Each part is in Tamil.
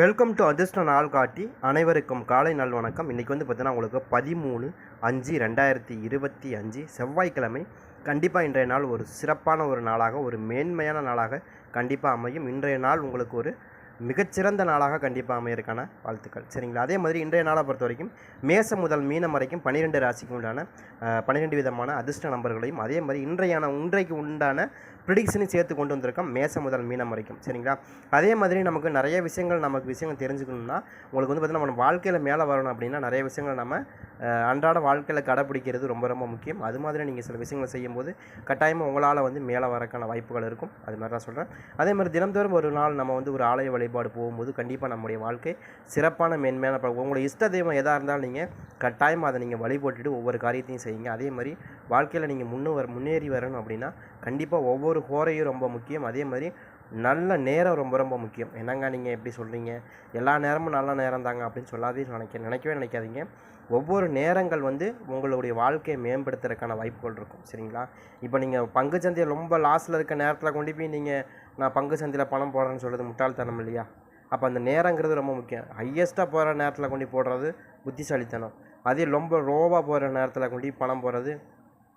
வெல்கம் டு அதிர்ஷ்ட நாள் காட்டி அனைவருக்கும் காலை நல் வணக்கம். இன்றைக்கி வந்து பார்த்தீங்கன்னா உங்களுக்கு பதிமூணு அஞ்சு ரெண்டாயிரத்தி இருபத்தி அஞ்சு செவ்வாய்க்கிழமை. கண்டிப்பாக இன்றைய நாள் ஒரு சிறப்பான ஒரு நாளாக ஒரு மேன்மையான நாளாக கண்டிப்பாக அமையும். இன்றைய நாள் உங்களுக்கு ஒரு மிகச்சிறந்த நாளாக கண்டிப்பாக அமையறதுக்கான வாழ்த்துக்கள். சரிங்களா? அதே மாதிரி இன்றைய நாளை பொறுத்த வரைக்கும் மேசம் முதல் மீனம் வரைக்கும் பன்னிரெண்டு ராசிக்கு உண்டான பன்னிரெண்டு விதமான அதிர்ஷ்ட நம்பர்களையும் அதே மாதிரி இன்றையான இன்றைக்கு உண்டான ப்ரிடிக்ஷனையும் சேர்த்து கொண்டு வந்திருக்கோம். மேசம் முதல் மீனம் வரைக்கும். சரிங்களா? அதே மாதிரி நமக்கு நிறைய விஷயங்கள் நமக்கு விஷயங்கள் தெரிஞ்சுக்கணும்னா உங்களுக்கு வந்து பார்த்திங்கன்னா நம்ம வாழ்க்கையில் மேலே வரணும் அப்படின்னா நிறைய விஷயங்கள் நம்ம அன்றாட வாழ்க்கையில் கடைப்பிடிக்கிறது ரொம்ப ரொம்ப முக்கியம். அது மாதிரி நீங்கள் சில விஷயங்களை செய்யும்போது கட்டாயமாக உங்களால் வந்து மேலே வரக்கான வாய்ப்புகள் இருக்கும். அது மாதிரி தான் சொல்கிறேன் அதே மாதிரி தினந்தோறும் ஒரு நாள் நம்ம வந்து ஒரு ஆலய வழிபாடு போகும்போது கண்டிப்பாக நம்முடைய வாழ்க்கை சிறப்பான மேன்மையான உங்களுடைய இஷ்ட தெய்வம் எதாக இருந்தாலும் நீங்கள் கட்டாயமாக அதை நீங்கள் வழிபட்டுட்டு ஒவ்வொரு காரியத்தையும் செய்யுங்க. அதே மாதிரி வாழ்க்கையில் நீங்கள் முன்னு வர முன்னேறி வரணும் அப்படின்னா கண்டிப்பாக ஒவ்வொரு ஹோரையும் ரொம்ப முக்கியம். அதே மாதிரி நல்ல நேரம் ரொம்ப ரொம்ப முக்கியம். என்னங்க நீங்கள் எப்படி சொல்கிறீங்க எல்லா நேரமும் நல்ல நேரம் தாங்க அப்படின்னு சொல்லாதே நினைக்க நினைக்கவே நினைக்காதீங்க. ஒவ்வொரு நேரங்கள் வந்து உங்களுடைய வாழ்க்கையை மேம்படுத்துறதுக்கான வாய்ப்புகள் இருக்கும். சரிங்களா? இப்போ நீங்கள் பங்கு சந்தையில் ரொம்ப லாஸில் இருக்க நேரத்தில் கொண்டு போய் நீங்கள் நான் பங்கு சந்தையில் பணம் போடுறேன்னு சொல்கிறது முட்டாள்தனம் இல்லையா? அப்போ அந்த நேரங்கிறது ரொம்ப முக்கியம். ஹையஸ்ட்டாக போகிற நேரத்தில் கொண்டு போடுறது புத்திசாலித்தனம். அதே ரொம்ப ரோவாக போகிற நேரத்தில் கொண்டு போய் பணம் போடுறது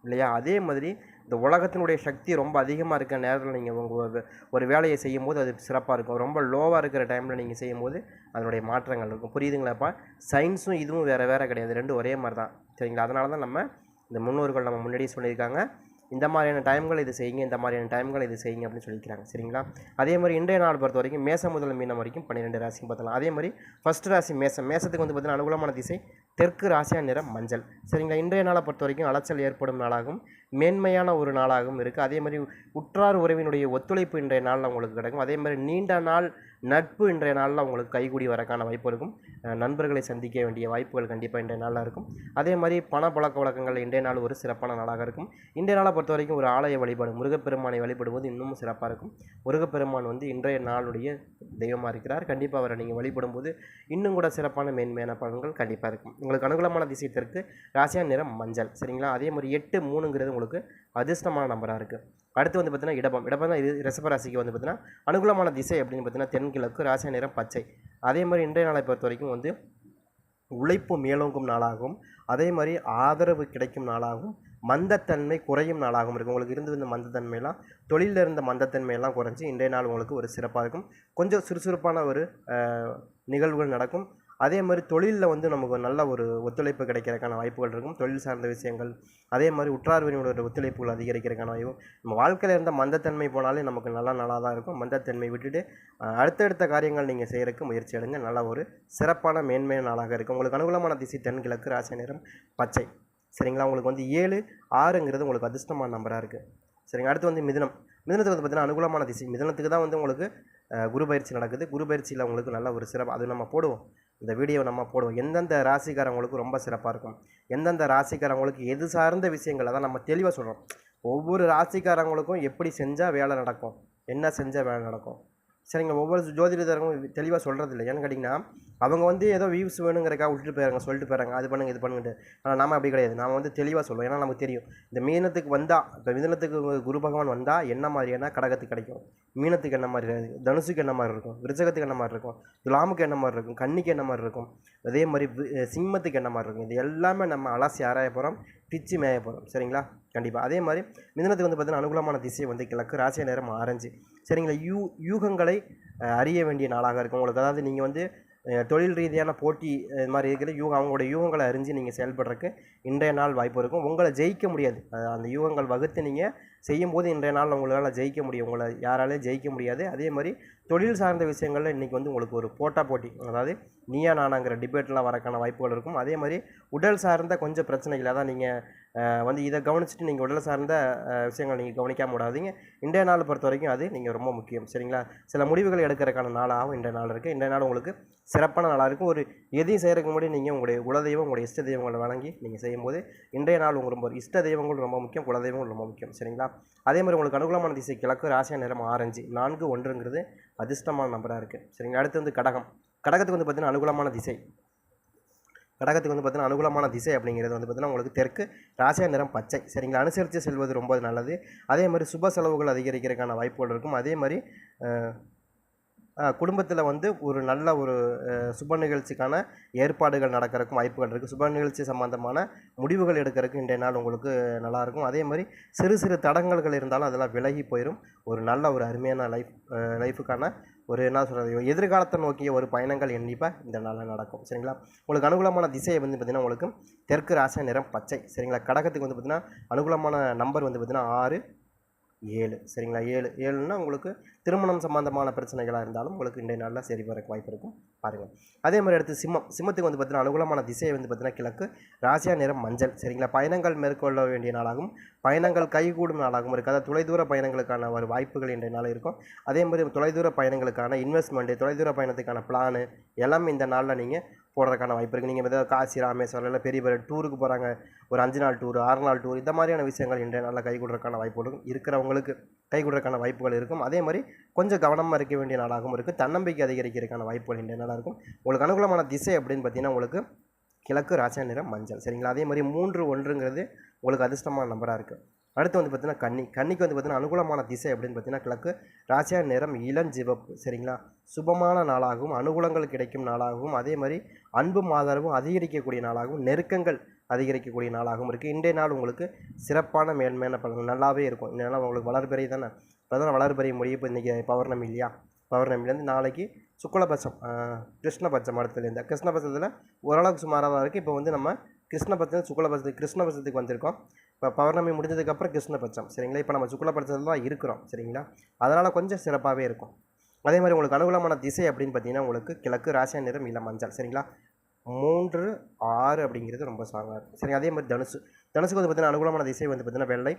இல்லையா? அதே மாதிரி இந்த உலகத்தினுடைய சக்தி ரொம்ப அதிகமாக இருக்கிற நேரத்தில் நீங்கள் உங்கள் ஒரு வேலையை செய்யும்போது அது சிறப்பாக இருக்கும். ரொம்ப லோவாக இருக்கிற டைமில் நீங்கள் செய்யும்போது அதனுடைய மாற்றங்கள் இருக்கும். புரியுதுங்களாப்பா சயின்ஸும் இதுவும் வேறு வேறு கிடையாது. ரெண்டும் ஒரே மாதிரி தான் சரிங்களா? அதனால தான் நம்ம இந்த முன்னோர்கள் நம்ம முன்னாடியே சொல்லியிருக்காங்க. இந்த மாதிரியான டைம்கள் இது செய்யுங்க இந்த மாதிரியான டைம்கள் இது செய்யுங்க அப்படின்னு சொல்லிக்கிறாங்க. சரிங்களா? அதே மாதிரி இன்றைய நாள் பொறுத்த வரைக்கும் மேசம் முதல் மீனம் வரைக்கும் பன்னிரெண்டு ராசியும் பார்த்தலாம் அதே மாதிரி ஃபர்ஸ்ட் ராசி மேசம். மேசத்துக்கு வந்து பார்த்தீங்கன்னா அனுகூலமான திசை தெற்கு ராசியா நிறம் மஞ்சள். சரிங்களா? இன்றைய நாளை பொறுத்த வரைக்கும் அலைச்சல் ஏற்படும் நாளாகவும் மேன்மையான ஒரு நாளாகவும் இருக்குது அதே மாதிரி உற்றார் உறவினுடைய ஒத்துழைப்பு இன்றைய நாளில் உங்களுக்கு கிடைக்கும். அதே மாதிரி நீண்ட நாள் நட்பு இன்றைய நாளில் உங்களுக்கு கைகூடி வரக்கான வாய்ப்பு இருக்கும். நண்பர்களை சந்திக்க வேண்டிய வாய்ப்புகள் கண்டிப்பாக இன்றைய நாளில் இருக்கும். அதே மாதிரி பண பழக்க வழக்கங்கள் இன்றைய நாள் ஒரு சிறப்பான நாளாக இருக்கும். இன்றைய நாளை பொறுத்த வரைக்கும் ஒரு ஆலய வழிபாடு முருகப்பெருமானை வழிபடுவது இன்னமும் சிறப்பாக இருக்கும். முருகப்பெருமான் வந்து இன்றைய நாளுடைய தெய்வமாக இருக்கிறார். கண்டிப்பாக அவரை நீங்கள் வழிபடும்போது இன்னும் கூட சிறப்பான மேன்மையான பலன்கள் கண்டிப்பாக இருக்கும். உங்களுக்கு அனுகூலமான திசை தெற்கு நிறம் மஞ்சள். சரிங்களா? அதே மாதிரி எட்டு மூணுங்கிறது உங்களுக்கு அதிர்ஷ்டமான நம்பராக இருக்குது அடுத்து வந்து பார்த்தீங்கன்னா இடபம் இடபம் தான் இது ரிசபராசிக்கு வந்து பார்த்தீங்கன்னா அனுகூலமான திசை அப்படின்னு பார்த்தீங்கன்னா தென்கிழக்கு ராசி நிறம் பச்சை. அதே மாதிரி இன்றைய நாளை பொறுத்த வரைக்கும் வந்து உழைப்பு மேலோங்கும் நாளாகவும் அதே மாதிரி ஆதரவு கிடைக்கும் நாளாகவும் மந்தத்தன்மை குறையும் நாளாகவும் இருக்கும். உங்களுக்கு இருந்து இந்த மந்தத்தன்மையெல்லாம் தொழிலில் இருந்த மந்தத்தன்மையெல்லாம் குறைஞ்சி இன்றைய நாள் உங்களுக்கு ஒரு சிறப்பாக இருக்கும். கொஞ்சம் சுறுசுறுப்பான ஒரு நிகழ்வுகள் நடக்கும். அதே மாதிரி தொழிலில் வந்து நமக்கு நல்ல ஒரு ஒத்துழைப்பு கிடைக்கிறதுக்கான வாய்ப்புகள் இருக்கும். தொழில் சார்ந்த விஷயங்கள் அதே மாதிரி உற்றார்வினோட ஒத்துழைப்புகள் அதிகரிக்கிறதுக்கான வாய்ப்பு நம்ம வாழ்க்கையில் இருந்த மந்தத்தன்மை போனாலே நமக்கு நல்லா நாளாக தான் இருக்கும். மந்தத்தன்மை விட்டுட்டு அடுத்தடுத்த காரியங்கள் நீங்கள் செய்கிறதுக்கு முயற்சி எடுங்க. நல்ல ஒரு சிறப்பான மேன்மையான நாளாக இருக்கும். உங்களுக்கு அனுகூலமான திசை தென்கிழக்கு ராசி நேரம் பச்சை. சரிங்களா? உங்களுக்கு வந்து ஏழு ஆறுங்கிறது உங்களுக்கு அதிர்ஷ்டமான நம்பராக இருக்குது சரிங்க? அடுத்து வந்து மிதனம். மிதனத்துக்கு வந்து பார்த்தீங்கன்னா அனுகூலமான திசை. மிதனத்துக்கு தான் வந்து உங்களுக்கு குரு பயிற்சி நடக்குது. குரு பயிற்சியில் உங்களுக்கு நல்ல ஒரு சிறப்பு. அது நம்ம போடுவோம். இந்த வீடியோவை நம்ம போடுவோம். எந்தெந்த ராசிக்காரங்களுக்கு ரொம்ப சிறப்பாக இருக்கும்? எந்தெந்த ராசிக்காரங்களுக்கு எது சார்ந்த விஷயங்களை? தான் நம்ம தெளிவாக சொல்கிறோம் ஒவ்வொரு ராசிக்காரங்களுக்கும் எப்படி செஞ்சால் வேலை நடக்கும்? என்ன செஞ்சால் வேலை நடக்கும்? சரிங்க ஒவ்வொரு ஜோதிடர்களும் தெளிவாக சொல்கிறது இல்லை ஏன்னு கேட்டிங்கன்னா அவங்க வந்து ஏதோ வியூஸ் வேணுங்கிறக்கா விட்டுட்டு போயிடுறாங்க சொல்லிட்டு போயிறாங்க. அது பண்ணுங்க இது பண்ணுங்கட்டு ஆனால் நாம் அப்படி கிடையாது. நாம் வந்து தெளிவாக சொல்லுவோம் ஏன்னா நமக்கு தெரியும். இந்த மீனத்துக்கு வந்தால் இப்போ மிதனத்துக்கு குரு பகவான் வந்தால் என்ன மாதிரியான கடகத்துக்கு கிடைக்கும்? மீனத்துக்கு என்ன மாதிரி இருக்கும் தனுசுக்கு என்ன மாதிரி இருக்கும்? விருச்சகத்துக்கு என்ன மாதிரி இருக்கும்? துலாமுக்கு என்ன மாதிரி இருக்கும்? கண்ணிக்கு என்ன மாதிரி இருக்கும்? அதே மாதிரி சிம்மத்துக்கு என்ன மாதிரி இருக்கும்? இது எல்லாமே நம்ம அலசி ஆராய போகிறோம் பிச்சு மேய போகிறோம் சரிங்களா? கண்டிப்பாக அதே மாதிரி மிதனத்துக்கு வந்து பார்த்தீங்கன்னா அனுகூலமான திசை வந்து கிழக்கு ராசிய நேரம் ஆரஞ்சு. சரிங்களா? யூ யூகங்களை அறிய வேண்டிய நாளாக இருக்கும். உங்களுக்கு அதாவது நீங்கள் வந்து தொழில் ரீதியான போட்டி இது மாதிரி இருக்கிறது யூகம் அவங்களோட யூகங்களை அறிஞ்சு நீங்கள் செயல்படுறதுக்கு இன்றைய நாள் வாய்ப்பு இருக்கும். உங்களை ஜெயிக்க முடியாது. அந்த யூகங்கள் வகுத்து நீங்கள் செய்யும்போது இன்றைய நாள் உங்களால் ஜெயிக்க முடியும். உங்களை யாராலையும் ஜெயிக்க முடியாது. அதே மாதிரி தொழில் சார்ந்த விஷயங்களில் இன்றைக்கி வந்து உங்களுக்கு ஒரு போட்டா போட்டி அதாவது நீயா நானாங்கிற டிபேட்லாம் வரக்கான வாய்ப்புகள் இருக்கும். அதே மாதிரி உடல் சார்ந்த கொஞ்சம் பிரச்சனைகள் அதான் நீங்கள் வந்து இதை கவனிச்சுட்டு நீங்கள் உடல் சார்ந்த விஷயங்களை விஷயங்கள் நீங்கள் கவனிக்காம விடாதீங்க. இன்றைய நாள் பொறுத்த வரைக்கும் அது நீங்கள் ரொம்ப முக்கியம் சரிங்களா? சில முடிவுகள் எடுக்கிறதுக்கான நாளாகவும் இன்றைய நாள் இருக்குது இன்றைய நாள் உங்களுக்கு சிறப்பான நாளாக இருக்கும். ஒரு எதையும் செய்கிறதுக்கு முன்னாடி நீங்கள் உங்களுடைய குலதெய்வம் உங்களுடைய இஷ்ட தெய்வங்களை வணங்கி நீங்கள் செய்யும்போது இன்றைய நாள் உங்களுக்கு ரொம்ப இஷ்ட தெய்வங்கள் ரொம்ப முக்கியம் குலதெய்வங்கள் ரொம்ப முக்கியம் சரிங்களா? அதே மாதிரி உங்களுக்கு அனுகூலமான திசை கிழக்கு ராசியா நிறம் ஆரஞ்சு. நான்கு ஒன்றுங்கிறது அதிர்ஷ்டமான நம்பராக இருக்குது சரிங்களா? அடுத்து வந்து கடகம். கடகத்துக்கு வந்து பார்த்திங்கன்னா அனுகூலமான திசை. கடகத்துக்கு வந்து பார்த்தீங்கன்னா அனுகூலமான திசை அப்படிங்கிறது வந்து பார்த்தீங்கன்னா உங்களுக்கு தெற்கு ராசியா நிறம் பச்சை. சரிங்களா? அனுசரித்து செல்வது ரொம்ப நல்லது. அதே மாதிரி சுப செலவுகள் அதிகரிக்கிறதுக்கான வாய்ப்புகள் இருக்கும். அதே மாதிரி குடும்பத்தில் வந்து ஒரு நல்ல ஒரு சுப நிகழ்ச்சிக்கான ஏற்பாடுகள் நடக்கிறதுக்கும் வாய்ப்புகள் இருக்குது சுப நிகழ்ச்சி சம்பந்தமான முடிவுகள் எடுக்கிறதுக்கு இன்றைய நாள் உங்களுக்கு நல்லாயிருக்கும் அதே மாதிரி சிறு சிறு தடங்கல்கள் இருந்தாலும் அதெல்லாம் விலகி போயிடும் ஒரு நல்ல ஒரு அருமையான லைஃப் லைஃபுக்கான ஒரு என்ன சொல்கிறது எதிர்காலத்தை நோக்கிய ஒரு பயணங்கள் கண்டிப்பாக இந்த நாளில் நடக்கும். சரிங்களா? உங்களுக்கு அனுகூலமான திசையை வந்து பார்த்திங்கன்னா உங்களுக்கு தெற்கு ராசி நிறம் பச்சை. சரிங்களா? கடகத்துக்கு வந்து பார்த்திங்கன்னா அனுகூலமான நம்பர் வந்து பார்த்திங்கன்னா ஆறு ஏழு. சரிங்களா? ஏழு. ஏழுன்னா உங்களுக்கு திருமணம் சம்பந்தமான பிரச்சனைகளாக இருந்தாலும் உங்களுக்கு இன்றைய நாளில் சரி வரக்கு வாய்ப்பு இருக்கும். பாருங்கள் அதே மாதிரி அடுத்து சிம்மம். சிம்மத்துக்கு வந்து பார்த்தீங்கன்னா அனுகூலமான திசை வந்து பார்த்தீங்கன்னா கிழக்கு ராசியா நிறம் மஞ்சள். சரிங்களா? பயணங்கள் மேற்கொள்ள வேண்டிய நாளாகும் பயணங்கள் கைகூடும் நாளாகவும் இருக்குது அதாவது தொலைதூர பயணங்களுக்கான ஒரு வாய்ப்புகள் இன்றைய நாள் இருக்கும். அதே மாதிரி தொலைதூர பயணங்களுக்கான இன்வெஸ்ட்மெண்ட்டு தொலைதூர பயணத்துக்கான பிளானு எல்லாமே இந்த நாளில் நீங்கள் போடுறதுக்கான வாய்ப்பு இருக்குது நீங்கள் எதாவது காசி ராமேஸ்வரம் இல்லை பெரிய பெரிய டூருக்கு போகிறாங்க ஒரு அஞ்சு நாள் டூர் ஆறு நாள் டூர் இந்த மாதிரியான விஷயங்கள் இன்றைய நாளில் கைகூடுறதுக்கான வாய்ப்பு இருக்கும் இருக்கிறவங்களுக்கு கை கைகூடுறதுக்கான வாய்ப்புகள் இருக்கும். அதே மாதிரி கொஞ்சம் கவனமாக இருக்க வேண்டிய நாளாகவும் இருக்குது தன்னம்பிக்கை அதிகரிக்கிறதுக்கான வாய்ப்புகள் இன்றைய நாளாக இருக்கும். உங்களுக்கு அனுகூலமான திசை அப்படின்னு பார்த்தீங்கன்னா உங்களுக்கு கிழக்கு ராசியா நிறம் மஞ்சள். சரிங்களா? அதே மாதிரி மூன்று ஒன்றுங்கிறது உங்களுக்கு அதிர்ஷ்டமான நம்பராக இருக்குது அடுத்து வந்து பார்த்திங்கன்னா கன்னி கன்னிக்கு வந்து பார்த்தீங்கன்னா அனுகூலமான திசை அப்படின்னு பார்த்தீங்கன்னா கிழக்கு. ராசியா நிறம் இளஞ்சிவப்பு சரிங்களா? சுபமான நாளாகவும் அனுகூலங்கள் கிடைக்கும் நாளாகவும் அதே மாதிரி அன்பும் ஆதரவும் அதிகரிக்கக்கூடிய நாளாகவும் நெருக்கங்கள் அதிகரிக்கக்கூடிய நாளாகவும் இருக்குது இன்றைய நாள் உங்களுக்கு சிறப்பான மேன்மையான பலன்கள். நல்லாவே இருக்கும். இந்த நாள் உங்களுக்கு வளர்பிறை தானே? இப்போ தான் வளர்பிறை முடியும் இப்போ இன்றைக்கி பௌர்ணமி இல்லையா? பௌர்ணமிலேருந்து நாளைக்கு சுக்லபட்சம் கிருஷ்ணபட்சம் அடுத்ததுலேருந்து கிருஷ்ணபட்சத்தில் ஓரளவுக்கு சுமாராக தான் இருக்குது இப்போ வந்து நம்ம கிருஷ்ணபட்சம் சுக்லபட்சத்துக்கு கிருஷ்ணபட்சத்துக்கு வந்திருக்கோம். இப்போ பௌர்ணமி முடிஞ்சதுக்கப்புறம் கிருஷ்ணபட்சம் சரிங்களா? இப்போ நம்ம சுக்லபட்சத்தில் தான் இருக்கிறோம் சரிங்களா? அதனால் கொஞ்சம் சிறப்பாகவே இருக்கும். அதே மாதிரி உங்களுக்கு அனுகூலமான திசை அப்படின்னு பார்த்தீங்கன்னா உங்களுக்கு கிழக்கு ராசியா நிறம் இல்லை மஞ்சள் சரிங்களா? மூன்று ஆறு அப்படிங்கிறது ரொம்ப ஸ்ட்ராங்காக இருக்கும். சரி அதே மாதிரி தனுசு. தனுசுக்கு வந்து பார்த்தீங்கன்னா அனுகூலமான திசை வந்து பார்த்தீங்கன்னா வெள்ளை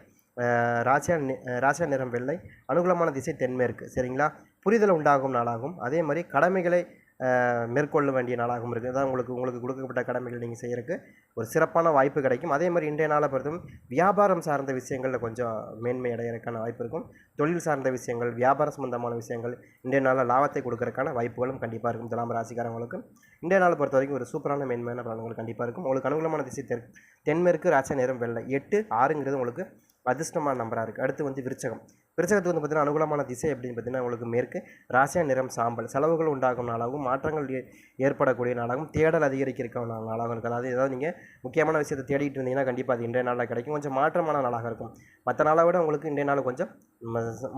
ராசியா ராசியா நிறம் வெள்ளை அனுகூலமான திசை தென்மேற்கு சரிங்களா? புரிதல் உண்டாகும் நாளாகும். அதே மாதிரி கடமைகளை மேற்கொள்ள வேண்டிய நாளாகவும் இருக்குது அதான் உங்களுக்கு உங்களுக்கு கொடுக்கப்பட்ட கடமைகள் நீங்கள் செய்கிறதுக்கு ஒரு சிறப்பான வாய்ப்பு கிடைக்கும். அதே மாதிரி இன்றைய நாளை பொறுத்தும் வியாபாரம் சார்ந்த விஷயங்களில் கொஞ்சம் மேன்மை அடைகிறதுக்கான வாய்ப்பு இருக்கும். தொழில் சார்ந்த விஷயங்கள் வியாபார சம்பந்தமான விஷயங்கள் இன்றைய நாளில் லாபத்தை கொடுக்கறதுக்கான வாய்ப்புகளும் கண்டிப்பாக இருக்கும். துலாம் ராசிக்காரங்களுக்கு இன்றைய நாளை பொறுத்த வரைக்கும் ஒரு சூப்பரான மேன்மையான பலன்கள் கண்டிப்பாக இருக்கும். உங்களுக்கு அனுகூலமான திசை தெற்கு தென்மேற்கு ராசி நேரம் வெள்ளை எட்டு ஆறுங்கிறது உங்களுக்கு அதிர்ஷ்டமான நம்பராக இருக்குது அடுத்து வந்து விருச்சகம். விருச்சகத்துக்கு வந்து பார்த்திங்கன்னா அனுகூலமான திசை அப்படின்னு பார்த்தீங்கன்னா உங்களுக்கு மேற்கு ராசியா நிறம் சாம்பல். செலவுகள் உண்டாகும் நாளாகவும் மாற்றங்கள் ஏ- ஏற்படக்கூடிய நாளாகவும் தேடல் அதிகரிக்கிற நாளாகவும் இருக்குது அதாவது ஏதாவது நீங்கள் முக்கியமான விஷயத்தை தேடிட்டு இருந்தீங்கன்னா கண்டிப்பாக அது இன்றைய நாளில் கிடைக்கும். கொஞ்சம் மாற்றமான நாளாக இருக்கும். மற்ற நாளை விட உங்களுக்கு இன்றைய நாள் கொஞ்சம்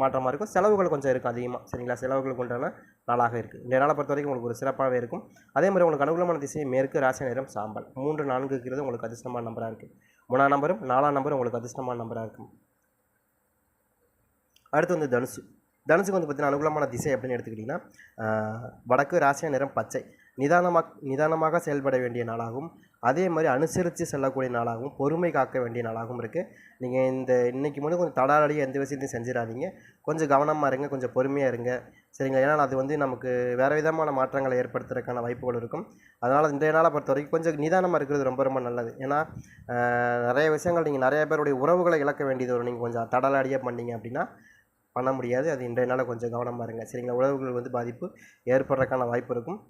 மாற்றமாக இருக்கும். செலவுகள் கொஞ்சம் இருக்கும் அதிகமாக சரிங்களா? செலவுகளுக்கு உண்டான நாளாக இருக்குது இன்றைய நாளை பொறுத்த வரைக்கும் உங்களுக்கு ஒரு சிறப்பாகவே இருக்கும். அதே மாதிரி உங்களுக்கு அனுகூலமான திசை மேற்கு ராசியா நிறம் சாம்பல். மூன்று நான்குங்கிறது உங்களுக்கு அதிர்ஷ்டமான நம்பராக இருக்குது மூணாம் நம்பரும் நாலாம் நம்பரும் உங்களுக்கு அதிர்ஷ்டமான நம்பராக இருக்கும். அடுத்து வந்து தனுசு. தனுசுக்கு வந்து பார்த்தீங்கன்னா அனுகூலமான திசை அப்படின்னு எடுத்துக்கிட்டிங்கன்னா வடக்கு ராசியா நிறம் பச்சை. நிதானமாக நிதானமாக செயல்பட வேண்டிய நாளாகவும் அதே மாதிரி அனுசரித்து செல்லக்கூடிய நாளாகவும் பொறுமை காக்க வேண்டிய நாளாகவும் இருக்குது நீங்கள் இந்த இன்றைக்கி மட்டும் கொஞ்சம் தடாலடியாக எந்த விஷயத்தையும் செஞ்சிடாதீங்க. கொஞ்சம் கவனமாக இருங்க கொஞ்சம் பொறுமையாக இருங்க. சரிங்களா? ஏன்னா அது வந்து நமக்கு வேறு விதமான மாற்றங்களை ஏற்படுத்துறதுக்கான வாய்ப்புகள் இருக்கும். அதனால் இன்றைய நாளை பொறுத்த வரைக்கும் கொஞ்சம் நிதானமாக இருக்கிறது ரொம்ப ரொம்ப நல்லது. ஏன்னா நிறைய விஷயங்கள் நீங்கள் நிறைய பேருடைய உறவுகளை இழக்க வேண்டியது வரும் நீங்கள் கொஞ்சம் தடலாடியாக பண்ணீங்க அப்படின்னா பண்ண முடியாது. அது இன்றைய நாளில் கொஞ்சம் கவனமாக இருங்க. சரிங்களா? உறவுகள் வந்து பாதிப்பு ஏற்படுறதுக்கான வாய்ப்பு இருக்கும்.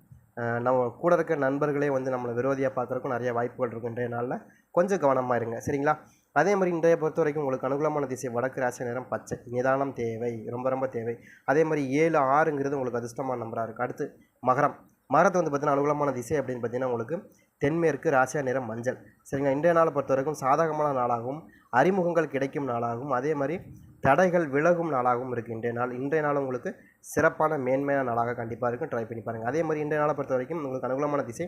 நம்ம கூட இருக்க நண்பர்களே வந்து நம்மளை விரோதியாக பார்க்குறக்கும் நிறைய வாய்ப்புகள் இருக்கும் இன்றைய நாளில். கொஞ்சம் கவனமாக இருங்க. சரிங்களா? அதே மாதிரி இன்றைய பொறுத்த வரைக்கும் உங்களுக்கு அனுகூலமான திசை வடக்கு ராசி நிறம் பச்சை. நிதானம் தேவை ரொம்ப ரொம்ப தேவை. அதே மாதிரி ஏழு ஆறுங்கிறது உங்களுக்கு அதிர்ஷ்டமான நம்பராக இருக்குது அடுத்து மகரம். மகரத்தை வந்து பார்த்தீங்கன்னா அனுகூலமான திசை அப்படின்னு பார்த்தீங்கன்னா உங்களுக்கு தென்மேற்கு ராசியா நிறம் மஞ்சள். சரிங்களா? இன்றைய நாளை பொறுத்த வரைக்கும் சாதகமான நாளாகவும் அறிமுகங்கள் கிடைக்கும் நாளாகவும் அதே மாதிரி தடைகள் விலகும் நாளாகவும் இருக்குது இன்றைய நாள். இன்றைய நாள் உங்களுக்கு சிறப்பான மேன்மையான நாளாக கண்டிப்பாக இருக்கும். ட்ரை பண்ணி பாருங்கள் அதே மாதிரி இன்றைய நாளை பொறுத்த வரைக்கும் உங்களுக்கு அனுகூலமான திசை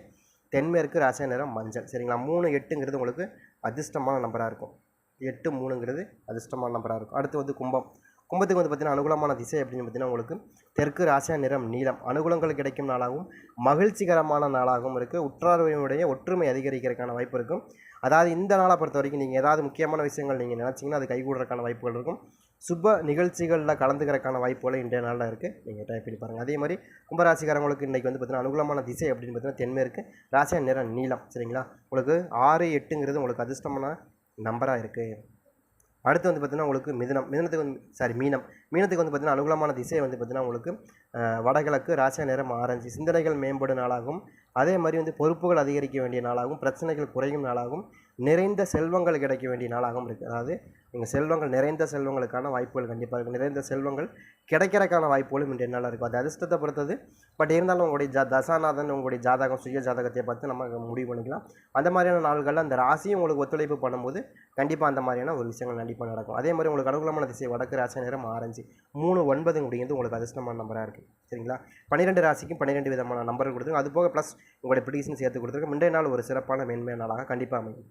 தென்மேற்கு ராசியா நிறம் மஞ்சள். சரிங்களா? மூணு எட்டுங்கிறது உங்களுக்கு அதிர்ஷ்டமான நம்பராக இருக்கும். எட்டு மூணுங்கிறது அதிர்ஷ்டமான நம்பராக இருக்கும். அடுத்து வந்து கும்பம். கும்பத்துக்கு வந்து பார்த்தீங்கன்னா அனுகூலமான திசை அப்படின்னு பார்த்தீங்கன்னா உங்களுக்கு தெற்கு ராசியா நிறம் நீளம். அனுகூலங்கள் கிடைக்கும் நாளாகவும் மகிழ்ச்சிகரமான நாளாகவும் இருக்குது உற்றார்வையுடைய ஒற்றுமை அதிகரிக்கிறதுக்கான வாய்ப்பு இருக்கும். அதாவது இந்த நாளை பொறுத்த வரைக்கும் நீங்கள் ஏதாவது முக்கியமான விஷயங்கள் நீங்கள் நினச்சிங்கன்னா அது கைகூடுறதுக்கான வாய்ப்புகள் இருக்கும். சுப நிகழ்ச்சிகளில் கலந்துக்கிறதுக்கான வாய்ப்புகள் இன்றைய நாளில் இருக்குது நீங்கள் ட்ரை பண்ணி பாருங்கள் அதே மாதிரி கும்பராசிக்காரங்களுக்கு இன்றைக்கி வந்து பார்த்தீங்கன்னா அனுகூலமான திசை அப்படின்னு பார்த்தீங்கன்னா தென்மேற்கு ராசியா நிறம் நீளம் சரிங்களா? உங்களுக்கு ஆறு எட்டுங்கிறது உங்களுக்கு அதிர்ஷ்டமான நம்பராக இருக்குது அடுத்து வந்து பார்த்திங்கன்னா உங்களுக்கு மிதனம். மிதனத்துக்கு வந்து சாரி மீனம். மீனத்துக்கு வந்து பார்த்திங்கன்னா அனுகூலமான திசை வந்து பார்த்திங்கன்னா உங்களுக்கு வடகிழக்கு ராசியா நிறம் ஆரஞ்சு. சிந்தனைகள் மேம்படும் நாளாகும். அதே மாதிரி வந்து பொறுப்புகள் அதிகரிக்க வேண்டிய நாளாகும். பிரச்சனைகள் குறையும் நாளாகும். நிறைந்த செல்வங்கள் கிடைக்க வேண்டிய நாளாகவும் இருக்குது அதாவது நீங்கள் செல்வங்கள் நிறைந்த செல்வங்களுக்கான வாய்ப்புகள் கண்டிப்பாக இருக்குது நிறைந்த செல்வங்கள் கிடைக்கிறக்கான வாய்ப்புகளும் இன்றைய நாளாக இருக்கும் அது அதிர்ஷ்டத்தை பொறுத்தது. பட் இருந்தாலும் உங்களுடைய ஜா தசாநாதன் உங்களுடைய ஜாதகம் சுய ஜாதகத்தை பார்த்து நம்ம முடிவு பண்ணிக்கலாம். அந்த மாதிரியான நாள்களில் அந்த ராசியும் உங்களுக்கு ஒத்துழைப்பு பண்ணும்போது கண்டிப்பாக அந்த மாதிரியான ஒரு விஷயங்கள் கண்டிப்பாக நடக்கும். அதே மாதிரி உங்களுக்கு அனுகூலமான திசை வடக்கு ராசி நேரம் ஆரஞ்சு. மூணு ஒன்பது அப்படிங்கிறது உங்களுக்கு அதிர்ஷ்டமான நம்பராக இருக்குது சரிங்களா? பன்னிரெண்டு ராசிக்கும் பன்னிரெண்டு விதமான நம்பர்கள் கொடுத்துருங்க. அது போக ப்ளஸ் உங்களுடைய ப்ரிடிஷன் சேர்த்து கொடுத்துருங்க. முந்தைய நாள் ஒரு சிறப்பான மேன்மையான நாளாக கண்டிப்பாக அமையும்.